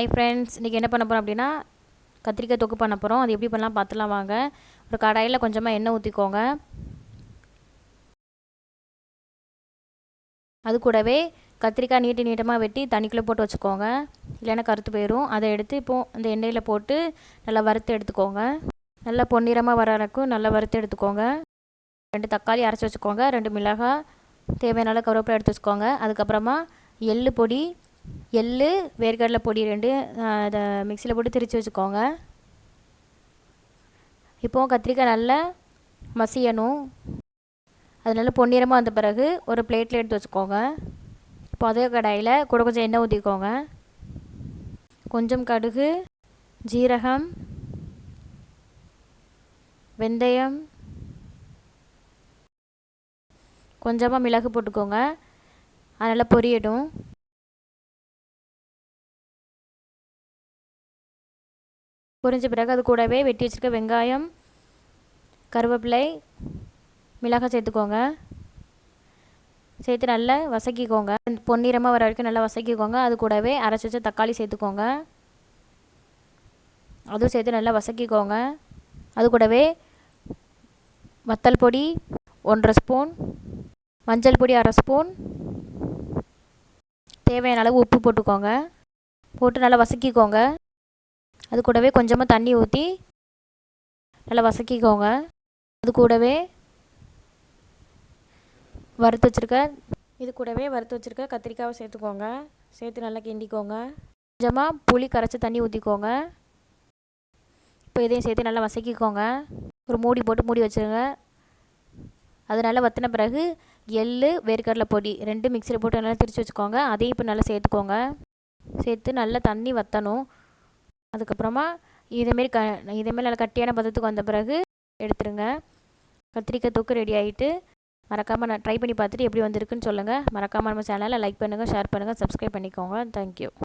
Hi friends இன்றைக்கி என்ன பண்ண போகிறோம் அப்படின்னா கத்திரிக்காய் தொக்கு பண்ண போகிறோம் அது எப்படி பண்ணலாம் பார்த்துலாம் வாங்க. ஒரு கடாயில் கொஞ்சமாக எண்ணெய் ஊற்றிக்கோங்க அது கூடவே கத்திரிக்காய் நீட்டு நீட்டமாக வெட்டி தண்ணிக்குள்ளே போட்டு வச்சுக்கோங்க. இல்லைன்னா கருத்து போயிடும் அதை எடுத்து இப்போது அந்த எண்ணெயில் போட்டு நல்லா வறுத்து எடுத்துக்கோங்க. நல்லா பொன்னிறமாக வர வரைக்கும் நல்லா வறுத்து எடுத்துக்கோங்க. ரெண்டு தக்காளி அரைச்சி வச்சுக்கோங்க. ரெண்டு மிளகாய் தேவையான கருவேப்பிலை எடுத்து வச்சுக்கோங்க. அதுக்கப்புறமா எள்ளு பொடி எள்ளு வேர்க்கடலை பொடி ரெண்டு அதை மிக்சியில் போட்டு திரித்து வச்சுக்கோங்க. இப்போது கத்திரிக்காய் நல்லா மசியணும். அது நல்லா பொன்னிறமாக வந்த பிறகு ஒரு பிளேட்டில் எடுத்து வச்சுக்கோங்க. இப்போ அதே கடாயில் கூட கொஞ்சம் எண்ணெய் ஊற்றிக்கோங்க கொஞ்சம் கடுகு ஜீரகம் வெந்தயம் கொஞ்சமாக மிளகு போட்டுக்கோங்க. அதனால் பொரியட்டும். பொரிஞ்ச பிறகு அது கூடவே வெட்டி வச்சுருக்க வெங்காயம் கருவேப்பிலை மிளகாய் சேர்த்துக்கோங்க. சேர்த்து நல்லா வசக்கிக்கோங்க. பொன்னிறமாக வர வரைக்கும் நல்லா வசக்கிக்கோங்க. அது கூடவே அரைச்சி வச்ச தக்காளி சேர்த்துக்கோங்க. அதுவும் சேர்த்து நல்லா வசக்கிக்கோங்க. அது கூடவே வத்தல் பொடி ஒன்றரை ஸ்பூன் மஞ்சள் பொடி அரை ஸ்பூன் தேவையான அளவு உப்பு போட்டுக்கோங்க. போட்டு நல்லா வசக்கிக்கோங்க. அது கூடவே கொஞ்சமாக தண்ணி ஊற்றி நல்லா வசக்கிக்கோங்க. அது கூடவே வறுத்து வச்சுருக்க இது கூடவே வறுத்து வச்சுருக்க கத்திரிக்காவை சேர்த்துக்கோங்க. சேர்த்து நல்லா கிண்டிக்கோங்க. கொஞ்சமாக புளி கரைச்சி தண்ணி ஊற்றிக்கோங்க இப்போ இதையும் சேர்த்து நல்லா வசக்கிக்கோங்க. ஒரு மூடி போட்டு மூடி வச்சுருங்க. அது நல்லா வற்றின பிறகு எள் வேர்க்கடலை பொடி ரெண்டு மிக்சியில் போட்டு நல்லா திரித்து வச்சுக்கோங்க. அதையும் இப்போ நல்லா சேர்த்துக்கோங்க. சேர்த்து நல்லா தண்ணி வற்றணும் அதுக்கப்புறமா இதேமாரி க இதேமாரி நல்லா கட்டியான பதத்துக்கு வந்த பிறகு எடுத்துருங்க. கத்திரிக்காய் தொக்கு ரெடி ஆகிட்டு மறக்காமல் நான் ட்ரை பண்ணி பார்த்துட்டு எப்படி வந்திருக்குன்னு சொல்லுங்கள் மறக்காமல் நம்ம சேனலை லைக் பண்ணுங்கள் ஷேர் பண்ணுங்கள் சப்ஸ்கிரைப் பண்ணிக்கோங்க. தேங்க்யூ